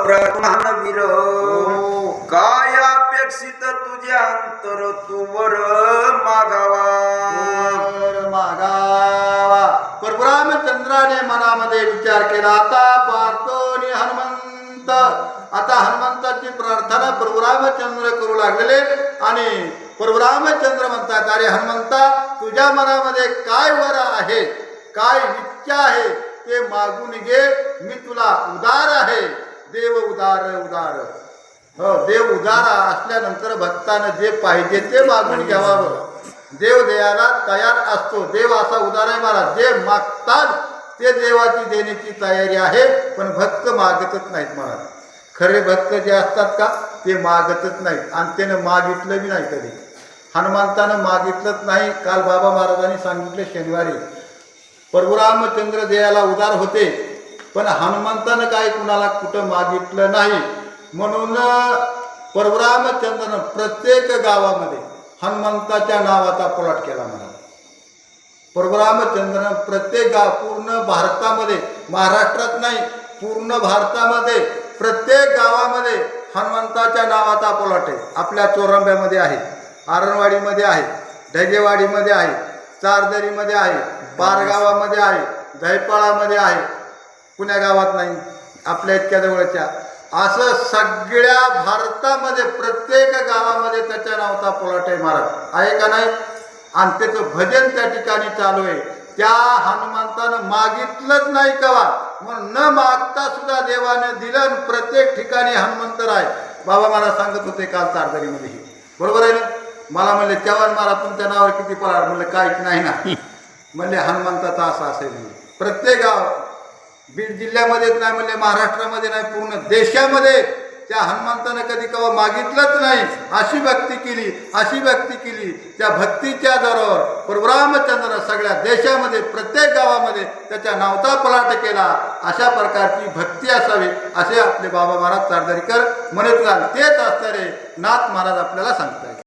प्रमाणवीर काय अपेक्षित तुझ्या अंतर तुवर मागावा। वर मागावा. परशुरामचंद्राने मनामध्ये विचार केला आता पाहतो हनुमंत. आता हनुमंताची प्रार्थना परशुरामचंद्र करू लागलेले आणि परशुरामचंद्र म्हणतात अरे हनुमंता तुझ्या मनामध्ये काय वर आहे? काय इच्छा आहे? ते मागून घे मी तुला उदार आहे. देव उदार उदार. हो देव उदार असल्यानंतर भक्तानं जे पाहिजे ते मागून घ्यावावं देव द्यायला तयार असतो. देव असा उदार आहे मला जे मागतात ते देवाची देण्याची तयारी आहे पण भक्त मागतच नाहीत मला खरे भक्त जे असतात का ते मागतच नाहीत. आणि त्यानं मागितलं बी नाही कधी. हनुमंतानं मागितलंच नाही. काल बाबा महाराजांनी सांगितले शनिवारी परभुरामचंद्र देयाला उदार होते. पण हनुमंतानं काय कुणाला कुठं मागितलं नाही? म्हणून परशुरामचंद्रनं प्रत्येक गावामध्ये हनुमंताच्या नावाचा पलट केला म्हणा परशुरामचंद्रनं प्रत्येक गाव पूर्ण भारतामध्ये महाराष्ट्रात नाही पूर्ण भारतामध्ये प्रत्येक गावामध्ये हनुमंताच्या नावाचा पलट आहे. आपल्या चोरंब्यामध्ये आहे आरणवाडीमध्ये आहे ढगेवाडीमध्ये आहे चारदरीमध्ये आहे बारगावामध्ये आहे दहीपाळामध्ये आहे पुण्या गावात नाही आपल्या इतक्या जवळच्या. असं सगळ्या भारतामध्ये प्रत्येक गावामध्ये त्याच्या नावाचा पोलाटे महाराज. आहे का नाही? आणि त्याचं भजन त्या ठिकाणी चालू आहे. त्या हनुमंतानं मागितलंच नाही कवा. मग न मागता सुद्धा देवाने दिलं प्रत्येक ठिकाणी हनुमंत राय. बाबा मला सांगत होते काल चारदरीमध्ये बरोबर आहे ना? मला म्हणले चव्हाण मला तुमच्या नावावर किती पळाल म्हणलं काहीच नाही ना. म्हणले हनुमंताचा असा असेल. प्रत्येक गाव बीड जिल्ह्यामध्येच नाही म्हणले महाराष्ट्रामध्ये नाही पूर्ण देशामध्ये त्या हनुमंतानं कधी कवा मागितलंच नाही. अशी भक्ती केली अशी भक्ती केली. त्या भक्तीच्या जोरावर परशुरामचंद्र सगळ्या देशामध्ये प्रत्येक गावामध्ये त्याच्या नावचा पलाट केला. अशा प्रकारची भक्ती असावी असे आपले बाबा महाराज चारदारीकर म्हणत राहिले तेच असणारे नाथ महाराज आपल्याला सांगतायत.